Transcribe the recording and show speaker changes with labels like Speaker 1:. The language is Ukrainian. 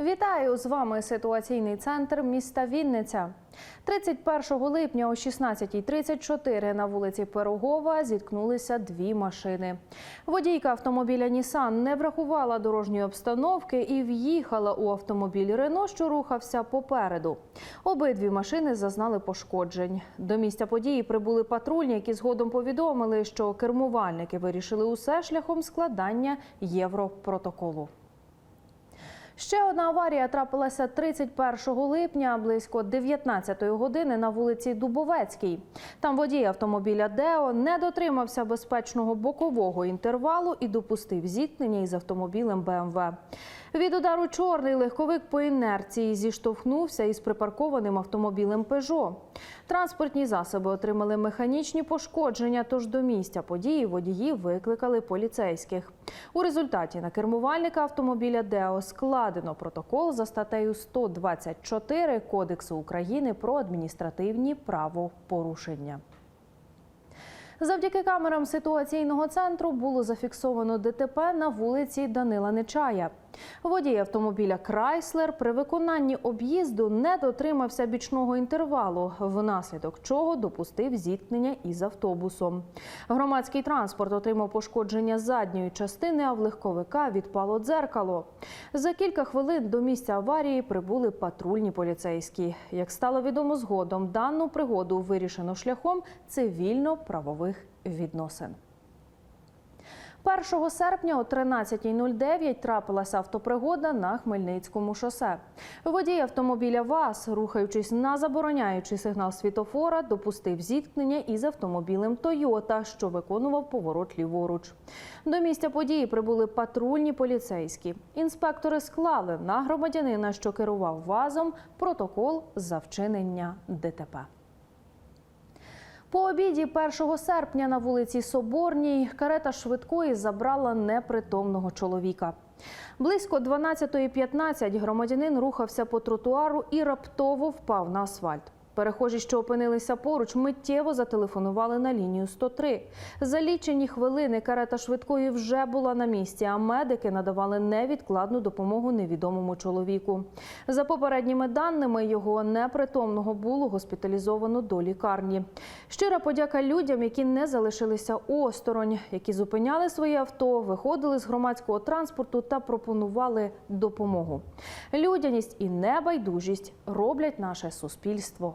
Speaker 1: Вітаю з вами ситуаційний центр міста Вінниця. 31 липня о 16.34 на вулиці Пирогова зіткнулися дві машини. Водійка автомобіля Нісан не врахувала дорожньої обстановки і в'їхала у автомобіль Рено, що рухався попереду. Обидві машини зазнали пошкоджень. До місця події прибули патрульні, які згодом повідомили, що кермувальники вирішили усе шляхом складання європротоколу. Ще одна аварія трапилася 31 липня близько 19 години на вулиці Дубовецькій. Там водій автомобіля Део не дотримався безпечного бокового інтервалу і допустив зіткнення із автомобілем БМВ. Від удару чорний легковик по інерції зіштовхнувся із припаркованим автомобілем Пежо. Транспортні засоби отримали механічні пошкодження, тож до місця події водії викликали поліцейських. У результаті на кермувальника автомобіля Део складено протокол за статтею 124 Кодексу України про адміністративні правопорушення. Завдяки камерам ситуаційного центру було зафіксовано ДТП на вулиці Данила Нечая. Водій автомобіля Крайслер при виконанні об'їзду не дотримався бічного інтервалу, внаслідок чого допустив зіткнення із автобусом. Громадський транспорт отримав пошкодження задньої частини, а в легковика відпало дзеркало. За кілька хвилин до місця аварії прибули патрульні поліцейські. Як стало відомо згодом, дану пригоду вирішено шляхом цивільно-правових відносин. 1 серпня о 13.09 трапилася автопригода на Хмельницькому шосе. Водій автомобіля ВАЗ, рухаючись на забороняючий сигнал світофора, допустив зіткнення із автомобілем Тойота, що виконував поворот ліворуч. До місця події прибули патрульні поліцейські. Інспектори склали на громадянина, що керував ВАЗом, протокол за вчинення ДТП. По обіді 1 серпня на вулиці Соборній карета швидкої забрала непритомного чоловіка. Близько 12.15 громадянин рухався по тротуару і раптово впав на асфальт. Перехожі, що опинилися поруч, миттєво зателефонували на лінію 103. За лічені хвилини карета швидкої вже була на місці, а медики надавали невідкладну допомогу невідомому чоловіку. За попередніми даними, його непритомного було госпіталізовано до лікарні. Щира подяка людям, які не залишилися осторонь, які зупиняли свої авто, виходили з громадського транспорту та пропонували допомогу. Людяність і небайдужість роблять наше суспільство